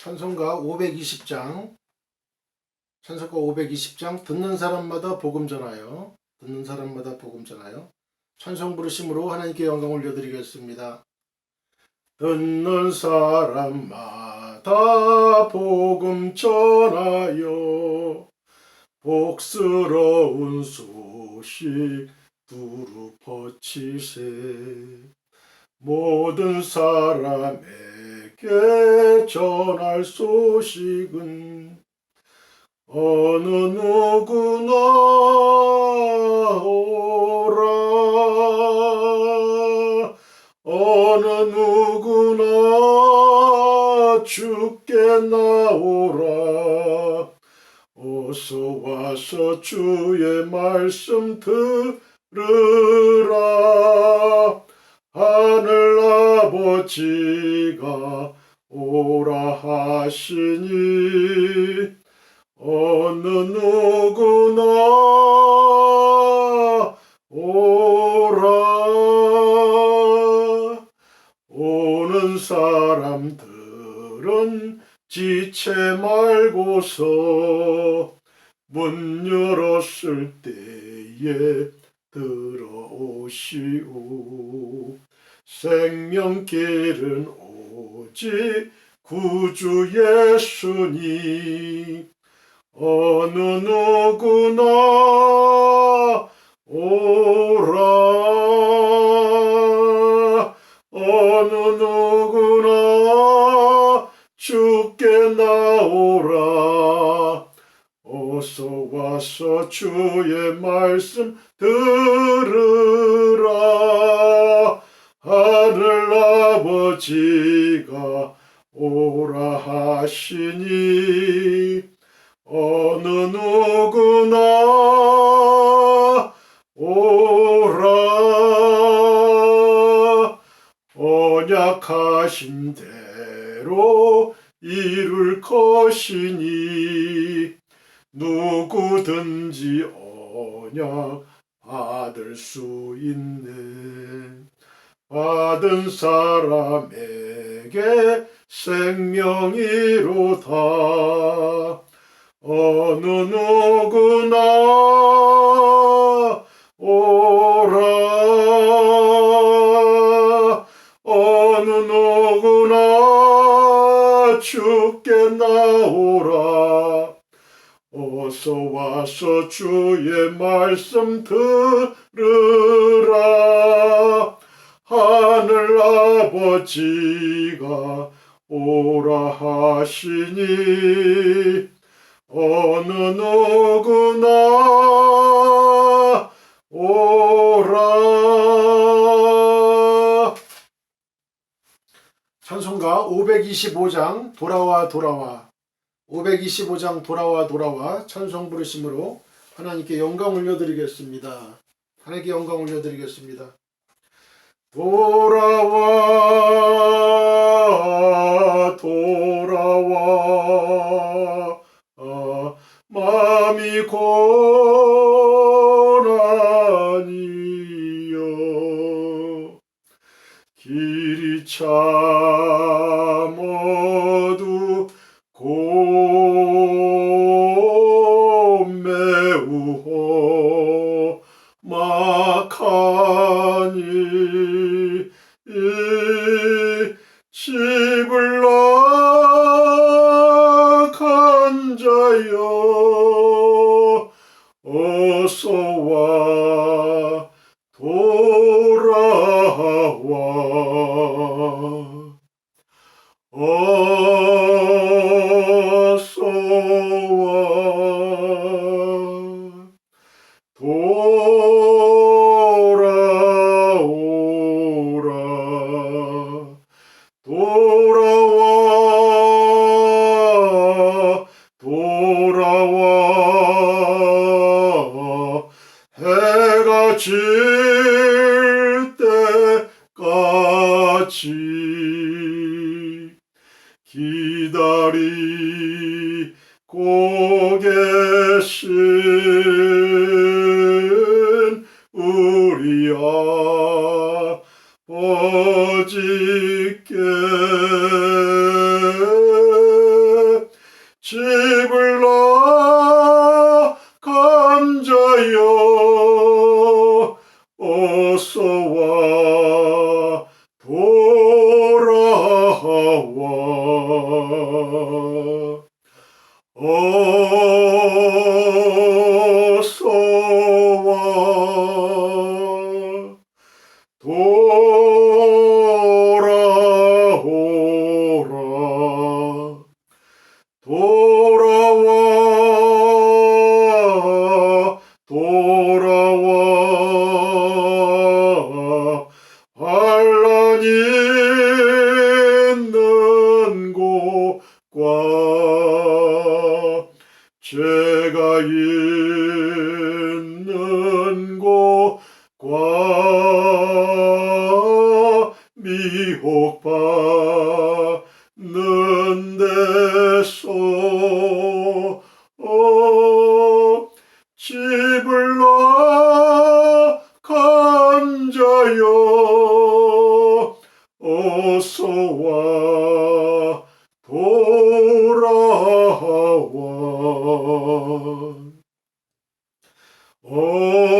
찬송가 520장 찬송가 520장 듣는 사람마다 복음 전하여 듣는 사람마다 복음 전하여 찬송 부르심으로 하나님께 영광 올려드리겠습니다. 듣는 사람마다 복음 전하여 복스러운 소식 두루 퍼치세 모든 사람 에게 전할 소식은 어느 누구나 오라. 어느 누구나 주께 나오라. 어서 와서 주의 말씀 열었을 때에 들어오시오. 생명길은 오직 구주 예수니 어느 누구나 오라. 어느 누구나 주께 나오라 어서 와서 주의 말씀 들으라. 하늘 아버지가 오라 하시니 어느 누구나 오라. 언약하신 대로 이룰 것이니 누구든지 언약 받을 수 있네 받은 사람에게 생명이로다. 어느 누구나 오라. 어느 누구나 주께 나오라 어서 와서 주의 말씀 들으라. 하늘 아버지가 오라 하시니 어느 누구나 오라. 찬송가 525장 돌아와 돌아와 525장 돌아와 돌아와 찬송 부르심으로 하나님께 영광 올려드리겠습니다. 하나님께 영광 올려드리겠습니다. 돌아와 돌아와 아, 마음이 고 어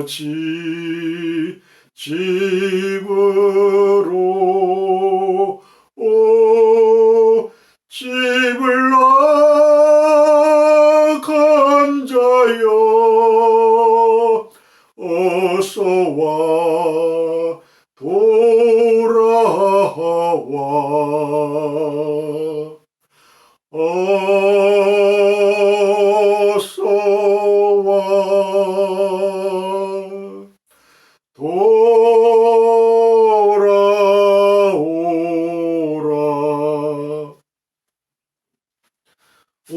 아버지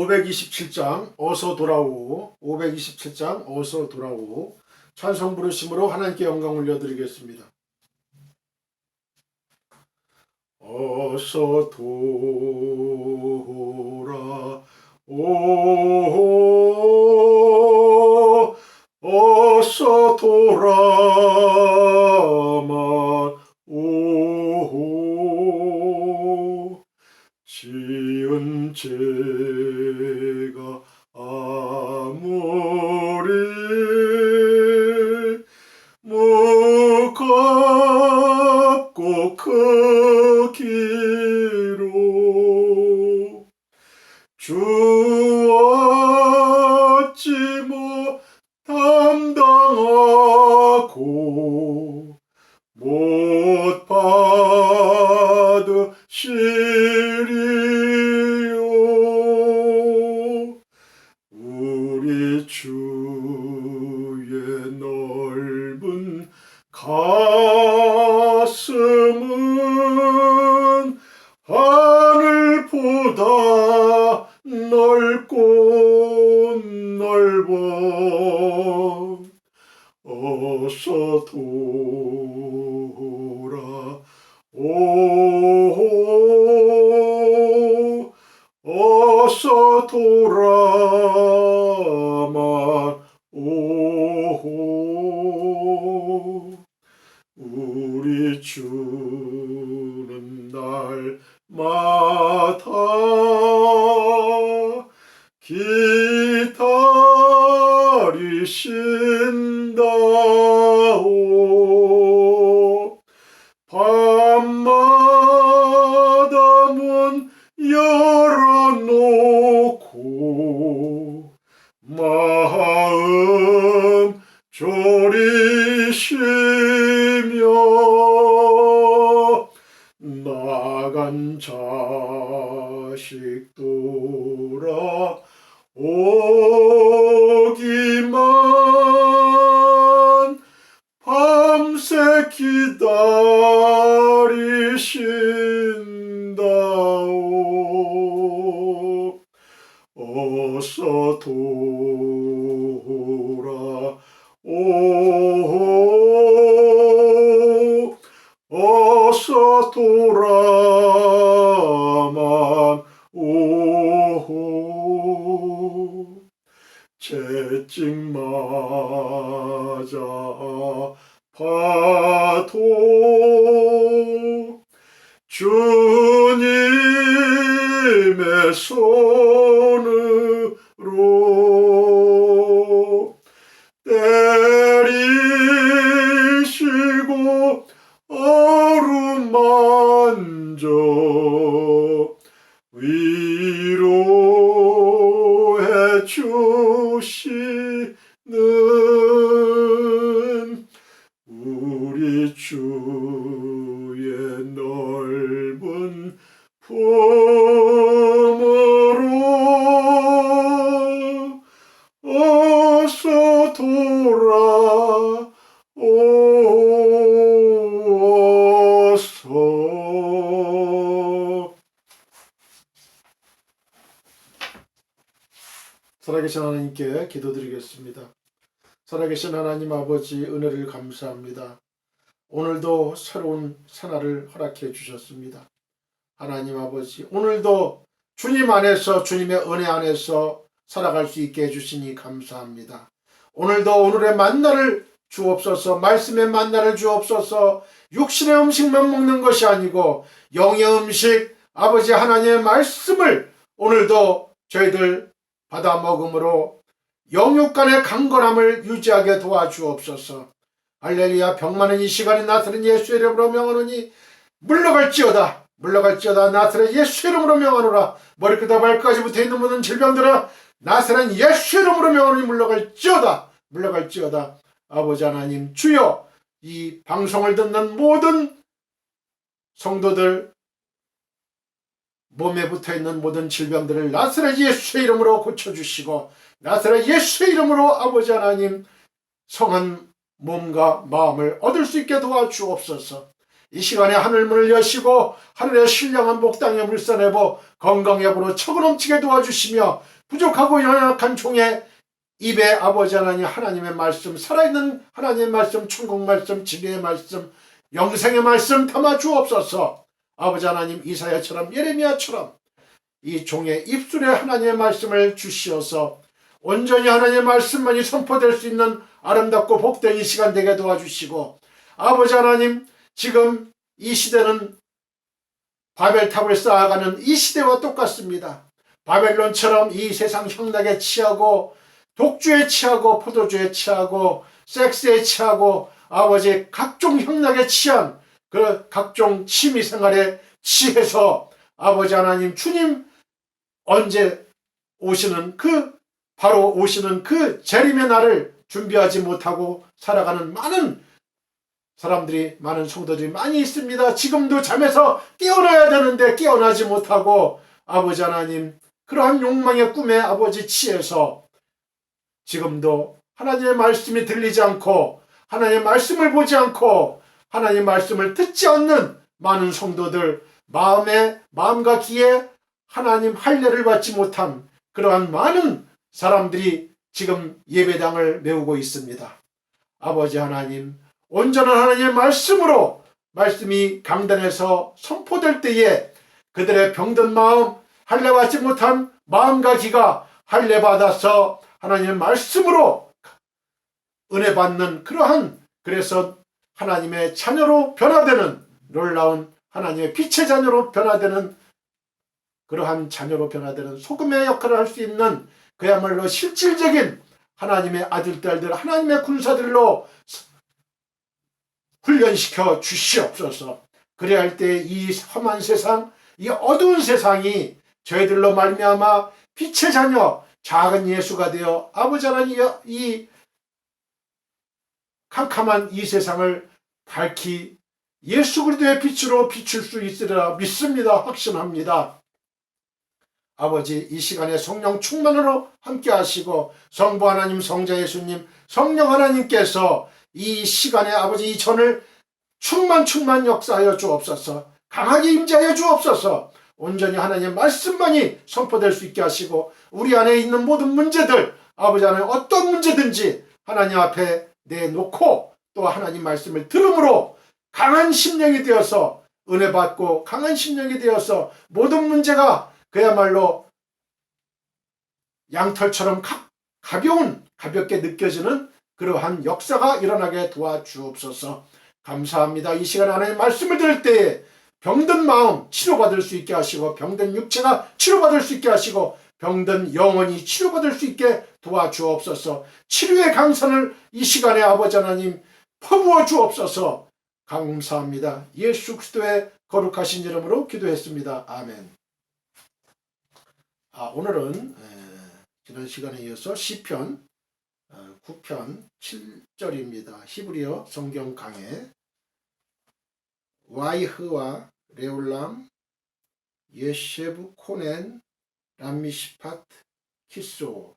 527장 어서 돌아오. 527장 어서 돌아오. 찬송 부르심으로 하나님께 영광 올려드리겠습니다. 어서 돌아오. 어서 돌아 주 돌 나간 자식 돌아 오기만 밤새 기다리신다오. 어서 돌 돌아만 오 채찍 맞아 파도. 주님의 손 살아계신 하나님께 기도드리겠습니다. 살아계신 하나님 아버지 은혜를 감사합니다. 오늘도 새로운 새날을 허락해 주셨습니다. 하나님 아버지 오늘도 주님 안에서 주님의 은혜 안에서 살아갈 수 있게 해주시니 감사합니다. 오늘도 오늘의 만나를 주옵소서 말씀의 만나를 주옵소서 육신의 음식만 먹는 것이 아니고 영의 음식 아버지 하나님의 말씀을 오늘도 저희들 받아 먹음으로 영육 간의 강건함을 유지하게 도와주옵소서. 할렐루야 병 많은 이 시간에 나사렛 예수 이름으로 명하노니 물러갈지어다 물러갈지어다 나사렛 예수 이름으로 명하노라 머리끝에 발까지 붙어 있는 모든 질병들아 나사렛 예수 이름으로 명하노니 물러갈지어다 물러갈지어다 아버지 하나님 주여 이 방송을 듣는 모든 성도들 몸에 붙어 있는 모든 질병들을 나사렛 예수의 이름으로 고쳐주시고 나사렛 예수의 이름으로 아버지 하나님 성한 몸과 마음을 얻을 수 있게 도와주옵소서. 이 시간에 하늘문을 여시고 하늘의 신령한 목당에 물서내고 건강여부로 처그넘치게 도와주시며 부족하고 연약한 종의 입에 아버지 하나님 하나님의 말씀 살아있는 하나님의 말씀 천국 말씀 진리의 말씀 영생의 말씀 담아 주옵소서. 아버지 하나님 이사야처럼 예레미야처럼 이 종의 입술에 하나님의 말씀을 주시어서 온전히 하나님의 말씀만이 선포될 수 있는 아름답고 복된 이 시간 되게 도와주시고 아버지 하나님 지금 이 시대는 바벨탑을 쌓아가는 이 시대와 똑같습니다. 바벨론처럼 이 세상 형락에 취하고 독주에 취하고 포도주에 취하고 섹스에 취하고 아버지 각종 형락에 취한 그 각종 취미 생활에 취해서 아버지 하나님 주님 언제 오시는 그 바로 오시는 그 재림의 날을 준비하지 못하고 살아가는 많은 사람들이 많은 성도들이 많이 있습니다. 지금도 잠에서 깨어나야 되는데 깨어나지 못하고 아버지 하나님 그러한 욕망의 꿈에 아버지 취해서 지금도 하나님의 말씀이 들리지 않고 하나님의 말씀을 보지 않고 하나님의 말씀을 듣지 않는 많은 성도들 마음에 마음과 귀에 하나님 할례를 받지 못한 그러한 많은 사람들이 지금 예배당을 메우고 있습니다. 아버지 하나님, 온전한 하나님의 말씀으로 말씀이 강단에서 선포될 때에 그들의 병든 마음, 할례 받지 못한 마음과 귀가 할례 받아서 하나님의 말씀으로 은혜 받는 그러한 그래서 하나님의 자녀로 변화되는 놀라운 하나님의 빛의 자녀로 변화되는 그러한 자녀로 변화되는 소금의 역할을 할 수 있는 그야말로 실질적인 하나님의 아들, 딸들, 하나님의 군사들로 훈련시켜 주시옵소서. 그래야 할 때 이 험한 세상, 이 어두운 세상이 저희들로 말미암아 빛의 자녀, 작은 예수가 되어 아버지 하나님 이 캄캄한 이 세상을 밝히 예수 그리스도의 빛으로 비출 수 있으리라 믿습니다. 확신합니다. 아버지 이 시간에 성령 충만으로 함께 하시고 성부 하나님 성자 예수님 성령 하나님께서 이 시간에 아버지 이 전을 충만 충만 역사하여 주옵소서 강하게 임재하여 주옵소서 온전히 하나님의 말씀만이 선포될 수 있게 하시고 우리 안에 있는 모든 문제들 아버지 안에 어떤 문제든지 하나님 앞에 내놓고 또 하나님 말씀을 들음으로 강한 심령이 되어서 은혜 받고 강한 심령이 되어서 모든 문제가 그야말로 양털처럼 가, 가벼운 가볍게 느껴지는 그러한 역사가 일어나게 도와주옵소서. 감사합니다. 이 시간에 하나님 말씀을 들을 때에 병든 마음 치료받을 수 있게 하시고 병든 육체가 치료받을 수 있게 하시고 병든 영혼이 치료받을 수 있게 도와주옵소서. 치료의 강산을 이 시간에 아버지 하나님 퍼부어 주옵소서. 감사합니다. 예수 그리스도의 거룩하신 이름으로 기도했습니다. 아멘. 아, 오늘은 에, 지난 시간에 이어서 시편 어, 9편 7절입니다. 히브리어 성경 강해 와이흐와 레올람 예셰브 코넨 람미시파트 키소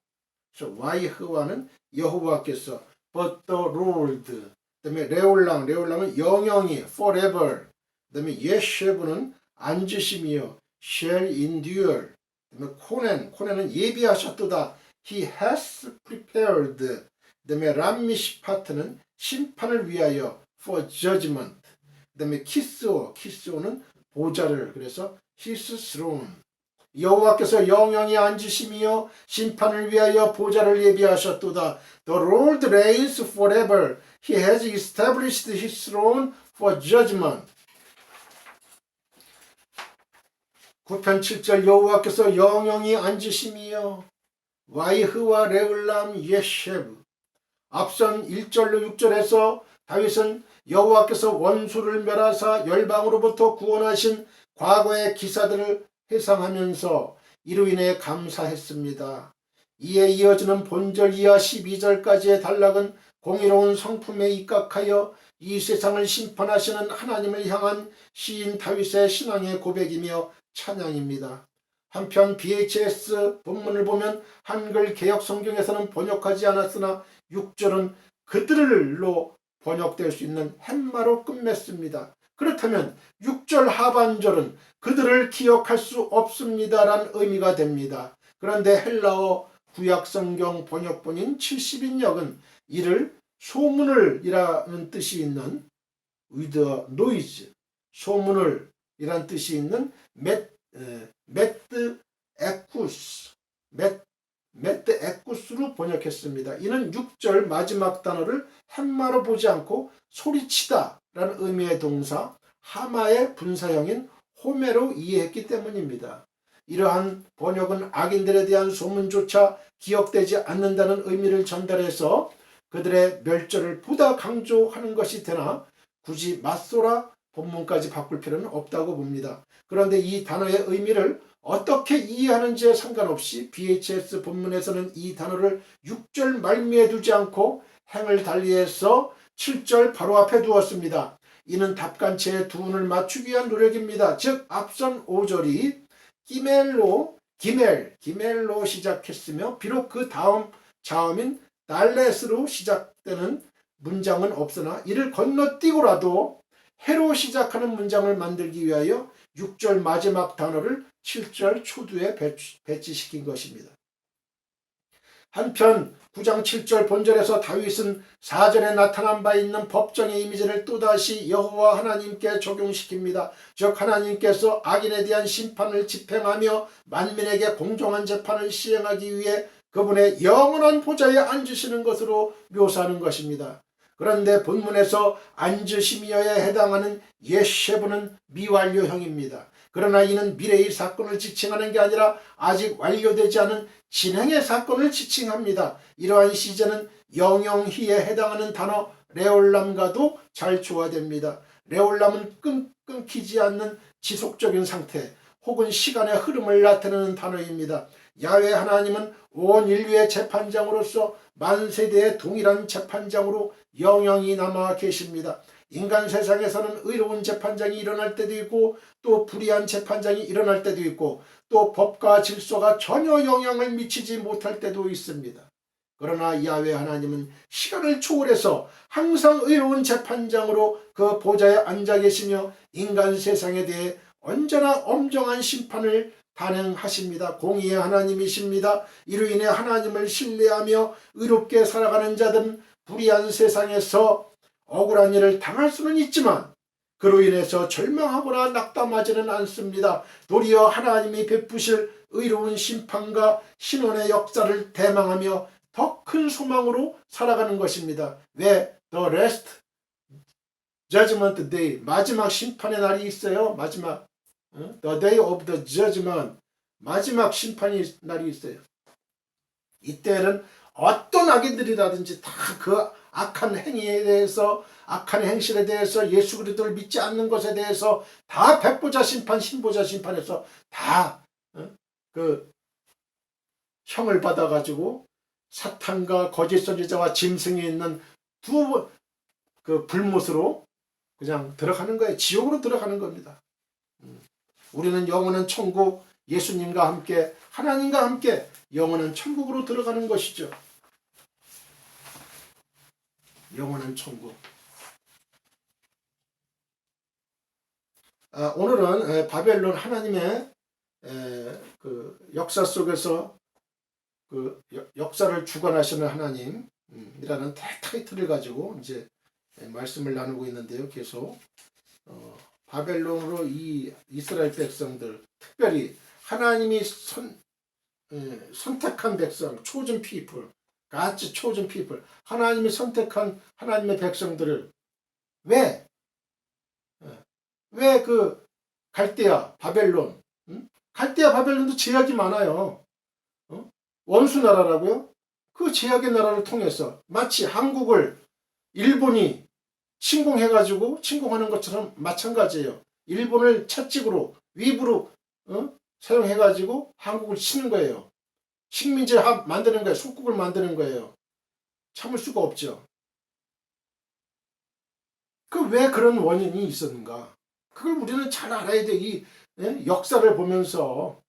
그래서 와이흐와는 여호와께서 but the Lord 그다음에 레올랑 레올랑은 영영이 forever. 그다음에 예셰브는 앉으심이요 shall endure. 그다음에 코넨 코넨은 예비하셨도다. He has prepared. 그다음에 람미시파트는 심판을 위하여 for judgment. 그다음에 키스오 키스오는 보좌를 그래서 his throne 여호와께서 영영이 앉으심이요 심판을 위하여 보좌를 예비하셨도다. The Lord reigns forever. He has established his throne for judgment. 9편 7절 여호와께서 영영이 앉으심이요. 와이흐와 레울람 예셰브. 앞선 1절로 6절에서 다윗은 여호와께서 원수를 멸하사 열방으로부터 구원하신 과거의 기사들을 회상하면서 이로 인해 감사했습니다. 이에 이어지는 본절 이하 12절까지의 단락은 공의로운 성품에 입각하여 이 세상을 심판하시는 하나님을 향한 시인 다윗의 신앙의 고백이며 찬양입니다. 한편 BHS 본문을 보면 한글 개혁 성경에서는 번역하지 않았으나 6절은 그들로 번역될 수 있는 햄마로 끝맺습니다. 그렇다면 6절 하반절은 그들을 기억할 수 없습니다란 의미가 됩니다. 그런데 헬라어 구약성경 번역본인 70인역은 이를 소문을 이라는 뜻이 있는 with noise 소문을 이란 뜻이 있는 맷, 에, 매트 에쿠스 맷, 매트 에쿠스로 번역했습니다. 이는 6절 마지막 단어를 햄마로 보지 않고 소리치다 라는 의미의 동사 하마의 분사형인 호메로 이해했기 때문입니다. 이러한 번역은 악인들에 대한 소문조차 기억되지 않는다는 의미를 전달해서 그들의 멸절을 보다 강조하는 것이 되나 굳이 맞소라 본문까지 바꿀 필요는 없다고 봅니다. 그런데 이 단어의 의미를 어떻게 이해하는지에 상관없이 BHS 본문에서는 이 단어를 6절 말미에 두지 않고 행을 달리해서 7절 바로 앞에 두었습니다. 이는 답간체의 두운을 맞추기 위한 노력입니다. 즉 앞선 5절이 기멜로 기멜 기멜로 시작했으며 비록 그 다음 자음인 달렛으로 시작되는 문장은 없으나 이를 건너뛰고라도 해로 시작하는 문장을 만들기 위하여 6절 마지막 단어를 7절 초두에 배치, 배치시킨 것입니다. 한편 9장 7절 본절에서 다윗은 4절에 나타난 바 있는 법정의 이미지를 또다시 여호와 하나님께 적용시킵니다. 즉 하나님께서 악인에 대한 심판을 집행하며 만민에게 공정한 재판을 시행하기 위해 그분의 영원한 보좌에 앉으시는 것으로 묘사하는 것입니다. 그런데 본문에서 앉으심이어에 해당하는 예셰브는 미완료형입니다. 그러나 이는 미래의 사건을 지칭하는 게 아니라 아직 완료되지 않은 진행의 사건을 지칭합니다. 이러한 시제는 영영희에 해당하는 단어 레올람과도 잘 조화됩니다. 레올람은 끊, 끊기지 않는 지속적인 상태 혹은 시간의 흐름을 나타내는 단어입니다. 야외 하나님은 온 인류의 재판장으로서 만세대의 동일한 재판장으로 영영이 남아 계십니다. 인간 세상에서는 의로운 재판장이 일어날 때도 있고 또 불의한 재판장이 일어날 때도 있고 또 법과 질서가 전혀 영향을 미치지 못할 때도 있습니다. 그러나 야외 하나님은 시간을 초월해서 항상 의로운 재판장으로 그 보좌에 앉아 계시며 인간 세상에 대해 언제나 엄정한 심판을 단행하십니다. 공의의 하나님이십니다. 이로 인해 하나님을 신뢰하며 의롭게 살아가는 자들은 불의한 세상에서 억울한 일을 당할 수는 있지만 그로 인해서 절망하거나 낙담하지는 않습니다. 도리어 하나님이 베푸실 의로운 심판과 신원의 역사를 대망하며 더 큰 소망으로 살아가는 것입니다. 왜? The rest judgment day 마지막 심판의 날이 있어요. 마지막 어? the day of the judgment 마지막 심판의 날이 있어요. 이때는 어떤 악인들이라든지 다그 악한 행위에 대해서 악한 행실에 대해서 예수 그리스도를 믿지 않는 것에 대해서 다 백보자 심판, 신보자 심판에서 다그 어? 형을 받아가지고 사탄과 거짓 선지자와 짐승이 있는 두 그 불못으로 그냥 들어가는 거예요. 지옥으로 들어가는 겁니다. 음. 우리는 영원한 천국 예수님과 함께 하나님과 함께 영원한 천국으로 들어가는 것이죠. 영원한 천국. 아, 오늘은 에, 바벨론 하나님의 에, 그 역사 속에서 그 역- 역사를 주관하시는 하나님이라는 타이틀을 가지고 이제 에, 말씀을 나누고 있는데요. 계속 어, 바벨론으로 이 이스라엘 백성들 특별히 하나님이 선 에, 선택한 백성 초전 피플 같이 초전 피플 하나님이 선택한 하나님의 백성들을 왜 왜 그 갈대아 바벨론 응? 갈대아 바벨론도 제약이 많아요. 어? 원수 나라라고요? 그 제약의 나라를 통해서 마치 한국을 일본이 침공해가지고 침공하는 것처럼 마찬가지예요. 일본을 채찍으로 위부로 어? 사용해가지고 한국을 치는 거예요. 식민지 합 만드는 거예요. 속국을 만드는 거예요. 참을 수가 없죠. 그 왜 그런 원인이 있었는가? 그걸 우리는 잘 알아야 돼. 이 예? 역사를 보면서